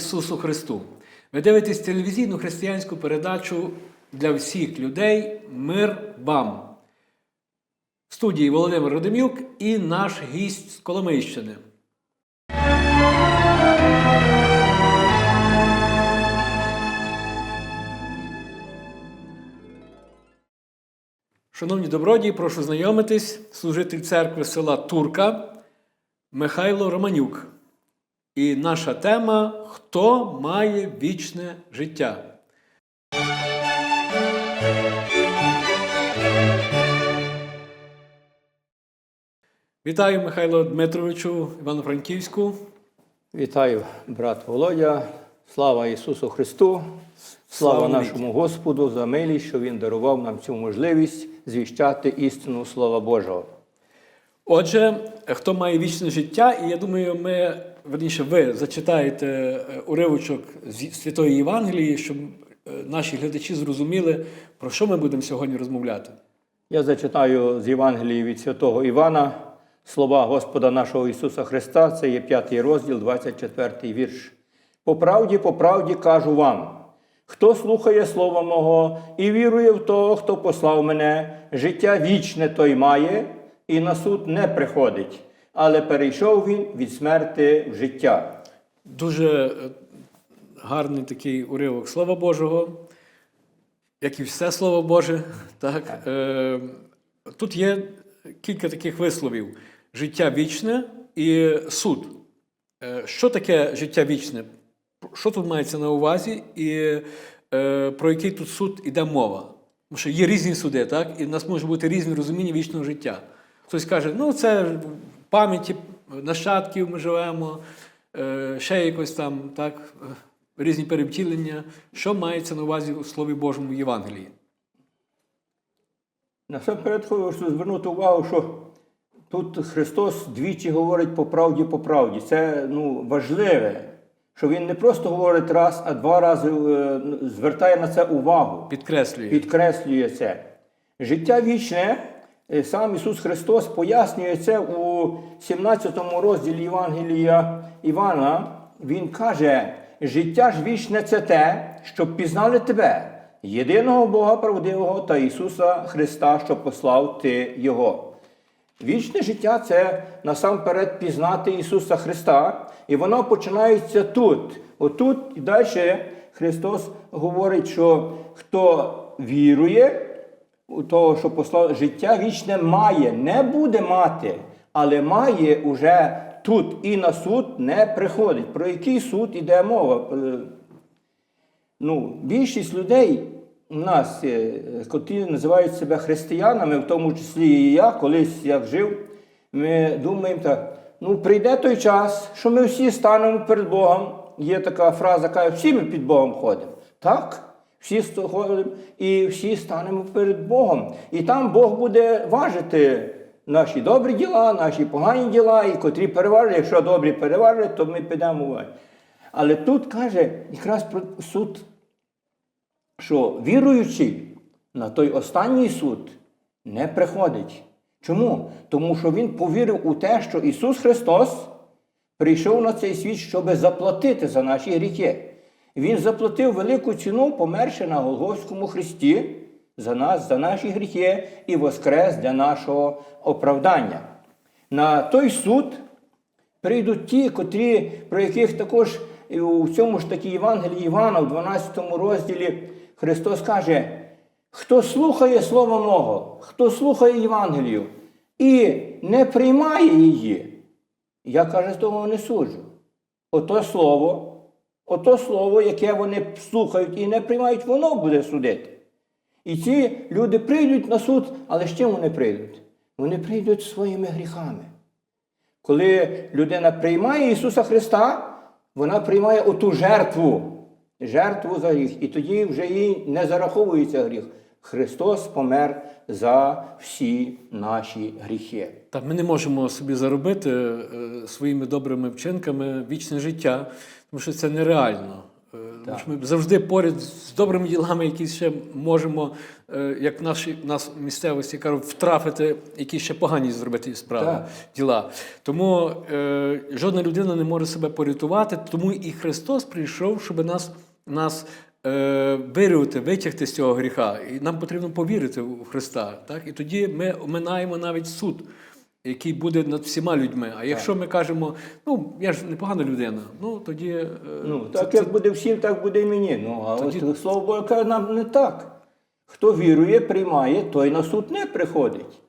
Ісусу Христу! Ви дивитесь телевізійну християнську передачу для всіх людей Мир вам. В студії Володимир Родимюк і наш гість з Коломийщини. Шановні добродії, прошу знайомитись, служитель церкви села Турка Михайло Романюк. І наша тема Хто має вічне життя? Вітаю Михайло Дмитровичу Івано-Франківську. Вітаю, брат Володя. Слава Ісусу Христу! Слава, Слава нашому Господу за милість, що Він дарував нам цю можливість звіщати істину Слова Божого. Отже, хто має вічне життя, і я думаю, ми, верніше, ви зачитаєте е, уривочок з Святої Євангелії, щоб е, наші глядачі зрозуміли, про що ми будемо сьогодні розмовляти. Я зачитаю з Євангелії від святого Івана слова Господа нашого Ісуса Христа, це є п'ятий розділ, 24 вірш. По правді, по правді кажу вам, хто слухає Слова Мого і вірує в того, хто послав мене, життя вічне той має, і на суд не приходить, але перейшов він від смерти в життя. Дуже е, гарний такий уривок Слова Божого, як і все Слово Боже. Так? Е, Тут є кілька таких висловів: життя вічне і суд. Е, Що таке життя вічне? Що тут мається на увазі, і е, про який тут суд іде мова? Тому що є різні суди, так? І в нас може бути різні розуміння вічного життя. Хтось каже, ну це пам'яті нащадків ми живемо, е, ще якось там, так, е, різні перевтілення. Що мається на увазі у Слові Божому в Євангелії? Насамперед хочу звернути увагу, що тут Христос двічі говорить по правді, по правді. Це ну, важливе, що Він не просто говорить раз, а два рази е, звертає на це увагу, Підкреслює. підкреслює це. Життя вічне, сам Ісус Христос пояснює це у 17 розділі Євангелія Івана. Він каже: життя ж вічне це те, щоб пізнали тебе, єдиного Бога правдивого та Ісуса Христа, що послав Ти Його. Вічне життя це насамперед пізнати Ісуса Христа, і воно починається тут. Отут і далі Христос говорить, що хто вірує, у того, що послав життя вічне має, не буде мати, але має уже тут і на суд не приходить. Про який суд іде мова? Е, Ну, більшість людей у нас, е, котрі називають себе християнами, в тому числі і я, колись як жив, ми думаємо так, ну прийде той час, що ми всі станемо перед Богом. Є така фраза, каже, всі ми під Богом ходимо. Так? Всі ходимо і всі станемо перед Богом. І там Бог буде важити наші добрі діла, наші погані діла, і котрі переважують. Якщо добрі переважують, то ми підемо. Але тут каже якраз про суд що віруючий на той останній суд не приходить. Чому? Тому що він повірив у те, що Ісус Христос прийшов на цей світ, щоб заплатити за наші гріхи. Він заплатив велику ціну, померши на Голгофському Христі за нас, за наші гріхи і воскрес для нашого оправдання. На той суд прийдуть ті, котрі, про яких також у цьому ж таки Євангелії Івана, в 12 розділі, Христос каже: хто слухає Слово Мого, хто слухає Євангелію і не приймає її, я каже, з того не суджу. Ото слово, ото слово, яке вони слухають і не приймають, воно буде судити. І ці люди прийдуть на суд, але з чим вони прийдуть? Вони прийдуть своїми гріхами. Коли людина приймає Ісуса Христа, вона приймає оту жертву, жертву за гріх. І тоді вже їй не зараховується гріх. Христос помер за всі наші гріхи. Так, ми не можемо собі заробити е, своїми добрими вчинками вічне життя, тому що це нереально. Тому що ми завжди поряд з добрими ділами, які ще можемо, е, як в нашій в нас місцевості кажуть, втрафити, які ще погані зробити справи, Так. діла. Тому е, жодна людина не може себе порятувати, тому і Христос прийшов, щоб нас, нас е, витягти з цього гріха. І нам потрібно повірити в Христа. Так? І тоді ми оминаємо навіть суд. Який буде над всіма людьми. А якщо ми кажемо, ну я ж непогана людина, ну тоді е, Ну, це- так це- як буде всім, так буде і мені. Ну, а Тоді- от слово Боже каже нам не так. Хто вірує, приймає, той на суд не приходить.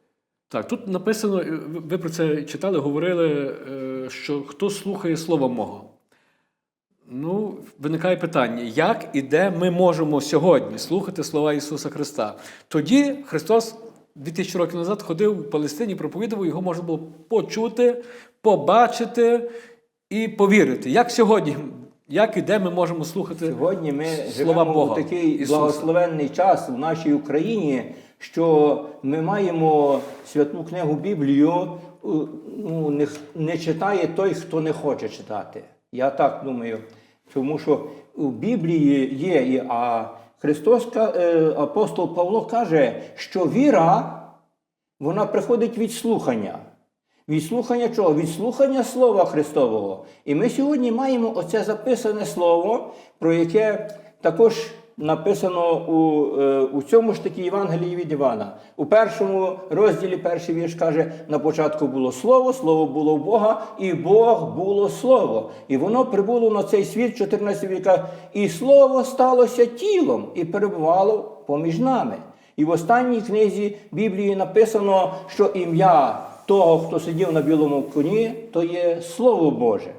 Так, тут написано, е, ви- ви про це читали, говорили, е, що хто слухає слова мого. Ну, виникає питання, як і де ми можемо сьогодні слухати слова Ісуса Христа. Тоді Христос 2000 років назад ходив в Палестині, проповідував, його можна було почути, побачити і повірити. Як сьогодні, як і де ми можемо слухати Сьогодні ми слова живемо Бога, у такий Ісуса? благословенний час в нашій Україні, що ми маємо святу книгу Біблію, ну, не, не читає той, хто не хоче читати. Я так думаю. Тому що у Біблії є, і- а Христос, е, апостол Павло каже, що віра вона приходить від слухання. Від слухання чого? Від слухання Слова Христового. І ми сьогодні маємо оце записане слово, про яке також написано у, е, у цьому ж таки Євангелії від Івана. У першому розділі перший вірш каже: на початку було слово, слово було в Бога, і Бог було слово. І воно прибуло на цей світ 14 віка, і слово сталося тілом і перебувало поміж нами. І в останній книзі Біблії написано, що ім'я того, хто сидів на білому коні, то є Слово Боже.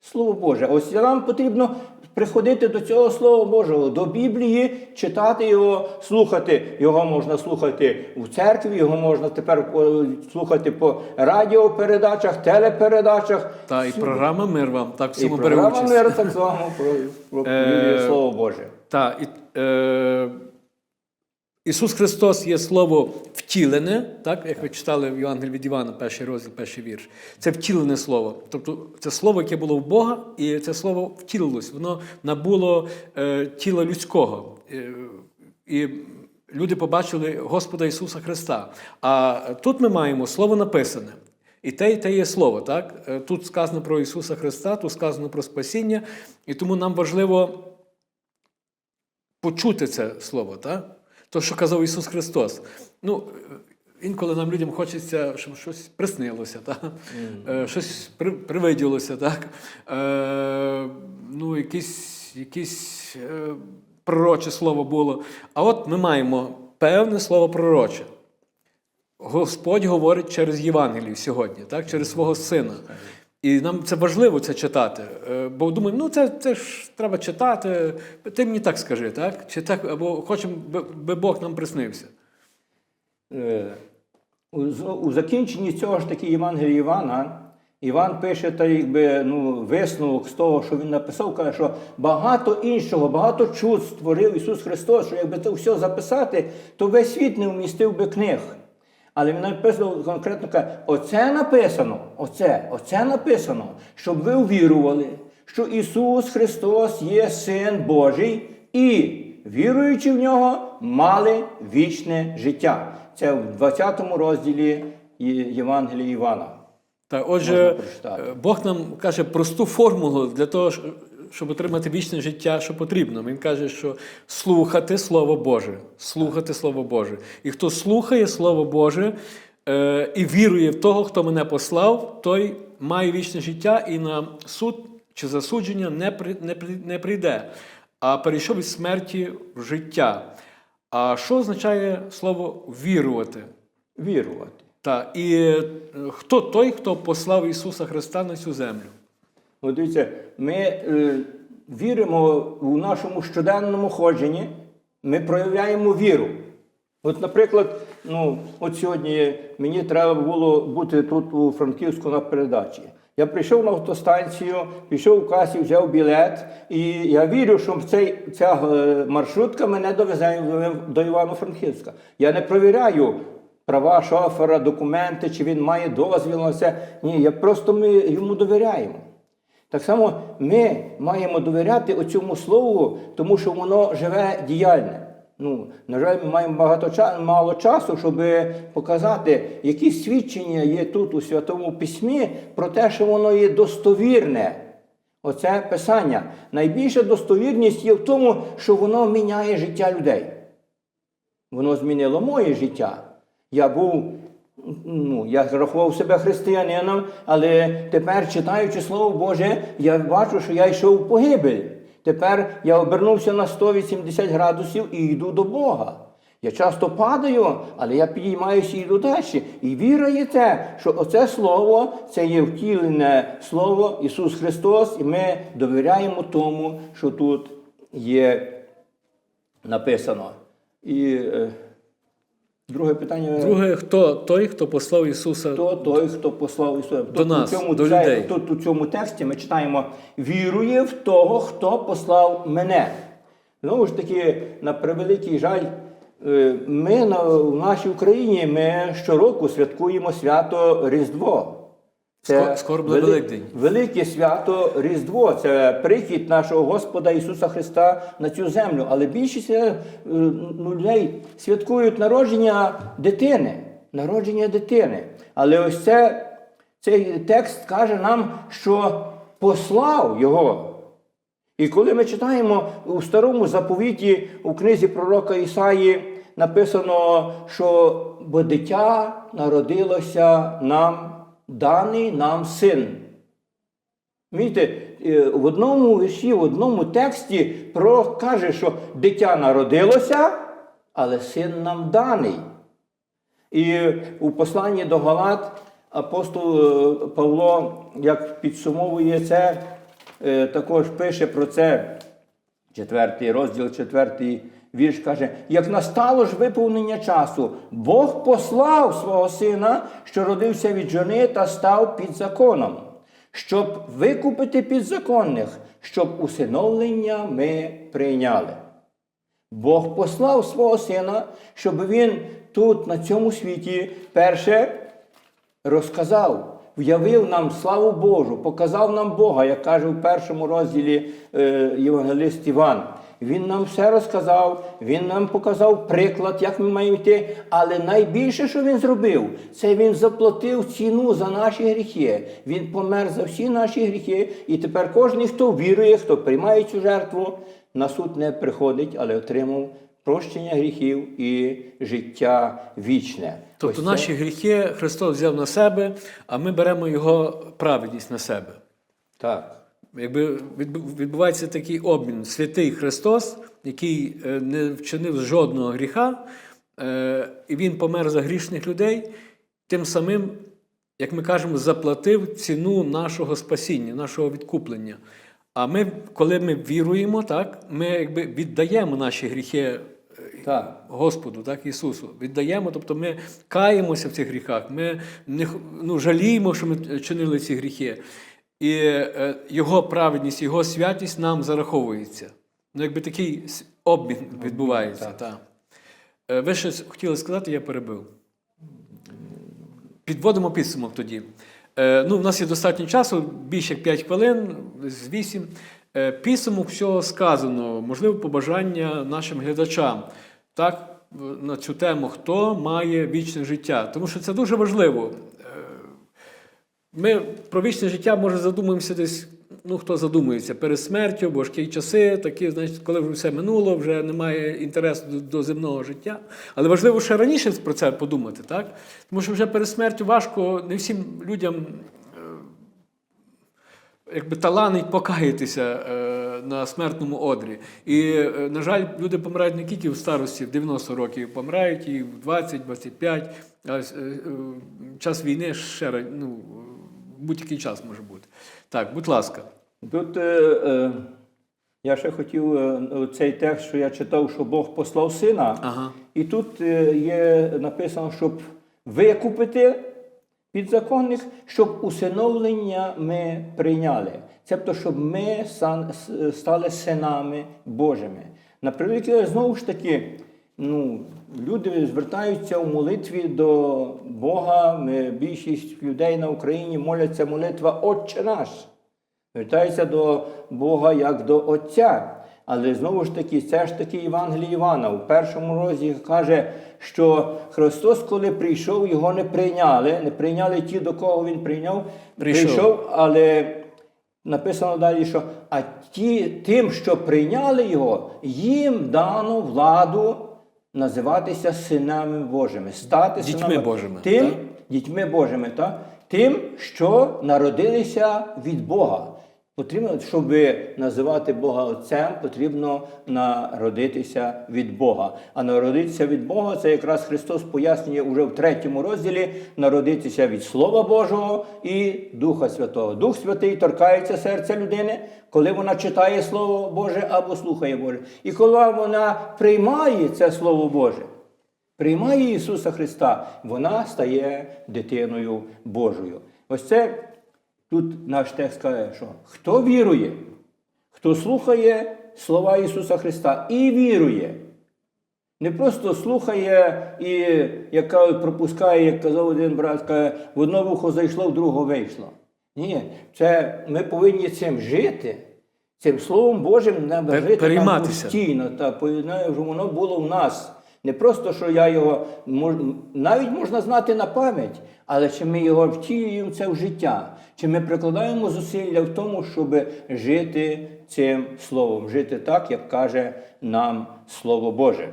Слово Боже. Ось нам потрібно приходити до цього Слова Божого, до Біблії, читати його, слухати. Його можна слухати в церкві, його можна тепер е, слухати по радіопередачах, телепередачах. Та і програма Мир вам так само бере програма мир так само про, про про Слово Боже. Так, і, е, Ісус Христос є слово втілене, так, як ви читали в Євангелії від Івана, перший розділ, перший вірш. Це втілене слово. Тобто це слово, яке було в Бога, і це слово втілилось, воно набуло е, тіла людського. Е, і люди побачили Господа Ісуса Христа. А тут ми маємо слово написане. І те, і те є слово. Так? Е, Тут сказано про Ісуса Христа, тут сказано про спасіння, і тому нам важливо почути це слово, так? То, що казав Ісус Христос. Ну, інколи нам людям хочеться, щоб щось приснилося, так? Е, щось при, привиділося, так? Е, ну, якесь, якесь е, пророче слово було. А от ми маємо певне слово пророче. Господь говорить через Євангелію сьогодні, так? через свого сина. І нам це важливо це читати. Е, Бо думаємо, ну це, це ж треба читати. Ти мені так скажи, так? Чи так, або хочемо, би- Бог нам приснився. Е, у закінченні цього ж таки Євангелія Івана, Іван пише та якби, ну, висновок з того, що він написав, каже, що багато іншого, багато чуд створив Ісус Христос, що якби це все записати, то весь світ не вмістив би книг. Але він написав конкретно каже, оце написано, оце, оце написано, щоб ви увірували, що Ісус Христос є Син Божий і, віруючи в нього, мали вічне життя. Це в 20 розділі Євангелія Івана. Так, отже, Бог нам каже просту формулу для того, щоб отримати вічне життя, що потрібно. Він каже, що слухати Слово Боже, слухати Слово Боже. І хто слухає Слово Боже е, і вірує в того, хто мене послав, той має вічне життя і на суд чи засудження не, при, не, не прийде, а перейшов від смерті в життя. А що означає слово вірувати? Вірувати. Так, і е, хто той, хто послав Ісуса Христа на цю землю? Дивіться, ми е, віримо у нашому щоденному ходженні, ми проявляємо віру. От, наприклад, ну, от сьогодні мені треба було бути тут у Франківську на передачі. Я прийшов на автостанцію, пішов в касі, взяв білет, і я вірю, що цей, ця е, маршрутка мене довезе до Івано-Франківська. Я не провіряю права шофера, документи, чи він має дозвіл на це. Ні, я просто ми йому довіряємо. Так само ми маємо довіряти оцьому слову, тому що воно живе діяльне. Ну, на жаль, ми маємо багато мало часу, щоб показати, які свідчення є тут у Святому Письмі про те, що воно є достовірне. Оце писання. Найбільша достовірність є в тому, що воно міняє життя людей. Воно змінило моє життя. Я був, ну, я рахував себе християнином, але тепер, читаючи Слово Боже, я бачу, що я йшов в погибель. Тепер я обернувся на 180 градусів і йду до Бога. Я часто падаю, але я підіймаюся і йду далі. І віра є те, що оце слово це є втілене слово Ісус Христос, і ми довіряємо тому, що тут є написано. І е, друге питання. Друге, хто той, хто послав Ісуса Хто той, хто послав Ісуса? Тут нас, у цьому, до людей. Тут у цьому тексті ми читаємо вірує в того, хто послав мене. Знову ж таки, на превеликий жаль, е, ми в нашій Україні ми щороку святкуємо свято Різдво. Скоро буде вели- Великдень. Велике свято Різдво це прихід нашого Господа Ісуса Христа на цю землю. Але більшість е, ну, людей святкують народження дитини. Народження дитини. Але ось це, цей текст каже нам, що послав його. І коли ми читаємо у старому заповіті у книзі пророка Ісаї написано, що бо дитя народилося нам, даний нам син. Видите, е, в одному вірші, в одному тексті пророк каже, що дитя народилося, але син нам даний. І у посланні до Галат апостол е, Павло, як підсумовує це, е, також пише про це, четвертий розділ, четвертий вірш каже: як настало ж виповнення часу, Бог послав свого сина, що родився від жони та став під законом, щоб викупити підзаконних, щоб усиновлення ми прийняли. Бог послав свого сина, щоб він тут, на цьому світі, перше розказав, в'явив нам славу Божу, показав нам Бога, як каже в першому розділі е, Євангелист Іван. Він нам все розказав, він нам показав приклад, як ми маємо йти. Але найбільше, що він зробив, це він заплатив ціну за наші гріхи. Він помер за всі наші гріхи. І тепер кожен, хто вірує, хто приймає цю жертву, на суд не приходить, але отримав прощення гріхів і життя вічне. Тобто це- наші гріхи Христос взяв на себе, а ми беремо Його праведність на себе. Так. Якби відбувається такий обмін. Святий Христос, який е, не вчинив жодного гріха, е, і Він помер за грішних людей, тим самим, як ми кажемо, заплатив ціну нашого спасіння, нашого відкуплення. А ми, коли ми віруємо, так, ми якби віддаємо наші гріхи е, Так. Господу, так, Ісусу. Віддаємо, тобто ми каємося в цих гріхах, ми не, ну, жаліємо, що ми чинили ці гріхи. І е, Його праведність, Його святість нам зараховується. Ну, якби такий обмін відбувається. так. Так. Е, ви щось хотіли сказати, я перебив. Підводимо підсумок тоді. Е, ну, у нас є достатньо часу, більше як 5 хвилин, з 8. Е, підсумок всього сказано, можливо, побажання нашим глядачам. Так, на цю тему, хто має вічне життя. Тому що це дуже важливо. Ми про вічне життя, може, задумуємося десь, ну хто задумується, перед смертю, бо ж ті часи, такі, значить, коли вже все минуло, вже немає інтересу до, до земного життя. Але важливо ще раніше про це подумати, так? Тому що вже перед смертю важко не всім людям е, якби таланить покаятися е, на смертному одрі. І, е, на жаль, люди помирають не тільки в старості, в 90 років, помирають і в 20, 25. А час війни ще ну, будь-який час може бути. Так, будь ласка. Тут е, е, я ще хотів е, цей текст, що я читав, що Бог послав сина. Ага. І тут е, є написано, щоб викупити підзаконних, щоб усиновлення ми прийняли. Тобто, щоб ми стали синами Божими. На превеликий, знову ж таки, ну, люди звертаються у молитві до Бога. Ми, більшість людей на Україні моляться молитва Отче наш. Звертається до Бога як до Отця. Але знову ж таки, це ж таки Євангеліє Івана. У першому розі каже, що Христос, коли прийшов, його не прийняли. Не прийняли ті, до кого він прийняв. Прийшов. але написано далі, що а ті, тим, що прийняли його, їм дано владу називатися синами Божими, стати Дітьми синами Божими, Тим, так? дітьми Божими, так? тим, що народилися від Бога. Потрібно, щоб називати Бога Отцем, потрібно народитися від Бога. А народитися від Бога це якраз Христос пояснює уже в третьому розділі народитися від Слова Божого і Духа Святого. Дух Святий торкається серця людини, коли вона читає Слово Боже або слухає Боже. І коли вона приймає це Слово Боже приймає Ісуса Христа, вона стає дитиною Божою. Ось це тут наш текст каже, що хто вірує, хто слухає слова Ісуса Христа і вірує. Не просто слухає і як кажуть, пропускає, як казав один брат, каже, в одно вухо зайшло, в друге вийшло. Ні, це ми повинні цим жити, цим Словом Божим не жити постійно, та щоб воно було в нас. Не просто, що я його навіть можна знати на пам'ять, але чи ми його втілюємо це в життя, чи ми прикладаємо зусилля в тому, щоб жити цим словом, жити так, як каже нам Слово Боже.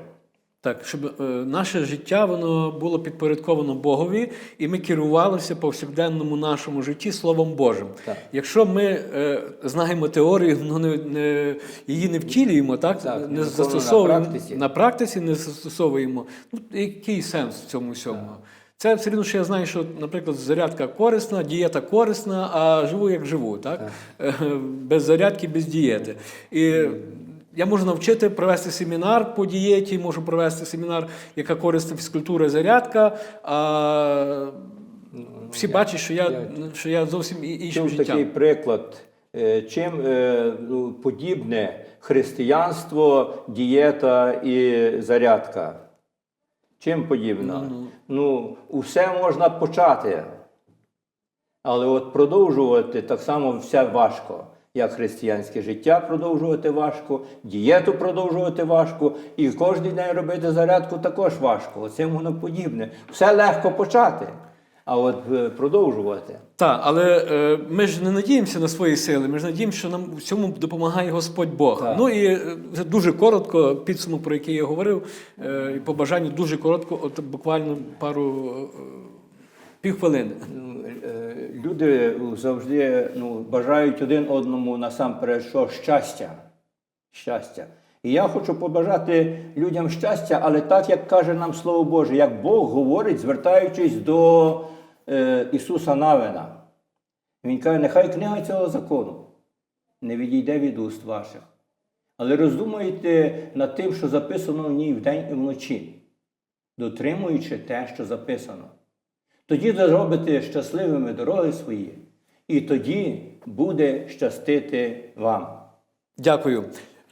Так, щоб е, наше життя воно було підпорядковано Богові, і ми керувалися повсякденному нашому житті Словом Божим. Так. Якщо ми е, знаємо теорію, ну не, не, її не втілюємо, так, Так, не застосовуємо на практиці. на практиці, не застосовуємо. Ну, який сенс в цьому всьому? Це все одно, що я знаю, що, наприклад, зарядка корисна, дієта корисна, а живу як живу, так? Е, Без зарядки, без дієти. І я можу навчити провести семінар по дієті, можу провести семінар, яка корисна фізкультура, зарядка. А всі бачать, що я, що я зовсім іншим життям. такий приклад, е, чим е, ну, подібне християнство, дієта і зарядка. Чим подібно? Ну, усе можна почати, але от продовжувати так само все важко. Як християнське життя продовжувати важко, дієту продовжувати важко, і кожен день робити зарядку також важко. Оцим воно подібне. Все легко почати, а от е, продовжувати. Так, але е, ми ж не надіємося на свої сили, ми ж надіємося, що нам в цьому допомагає Господь Бог. Так. Ну і це дуже коротко, підсумок, про який я говорив, е, і по бажанню дуже коротко, от буквально пару е, півхвилини. Ну, е, Люди завжди ну, бажають один одному насамперед, що щастя. щастя. І я хочу побажати людям щастя, але так, як каже нам Слово Боже, як Бог говорить, звертаючись до е, Ісуса Навина. Він каже, нехай книга цього закону не відійде від уст ваших. Але роздумуйте над тим, що записано в ній вдень і вночі, дотримуючи те, що записано. Тоді зробите щасливими дороги свої, і тоді буде щастити вам. Дякую.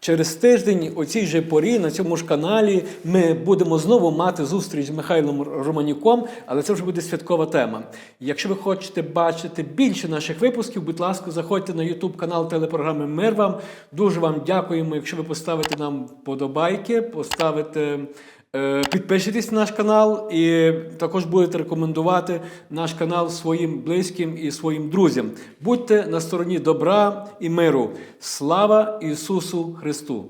Через тиждень у цій же порі на цьому ж каналі ми будемо знову мати зустріч з Михайлом Романюком, але це вже буде святкова тема. Якщо ви хочете бачити більше наших випусків, будь ласка, заходьте на YouTube канал телепрограми Мир вам. Дуже вам дякуємо, якщо ви поставите нам вподобайки, поставите. Е, Підпишитесь на наш канал і також будете рекомендувати наш канал своїм близьким і своїм друзям. Будьте на стороні добра і миру. Слава Ісусу Христу!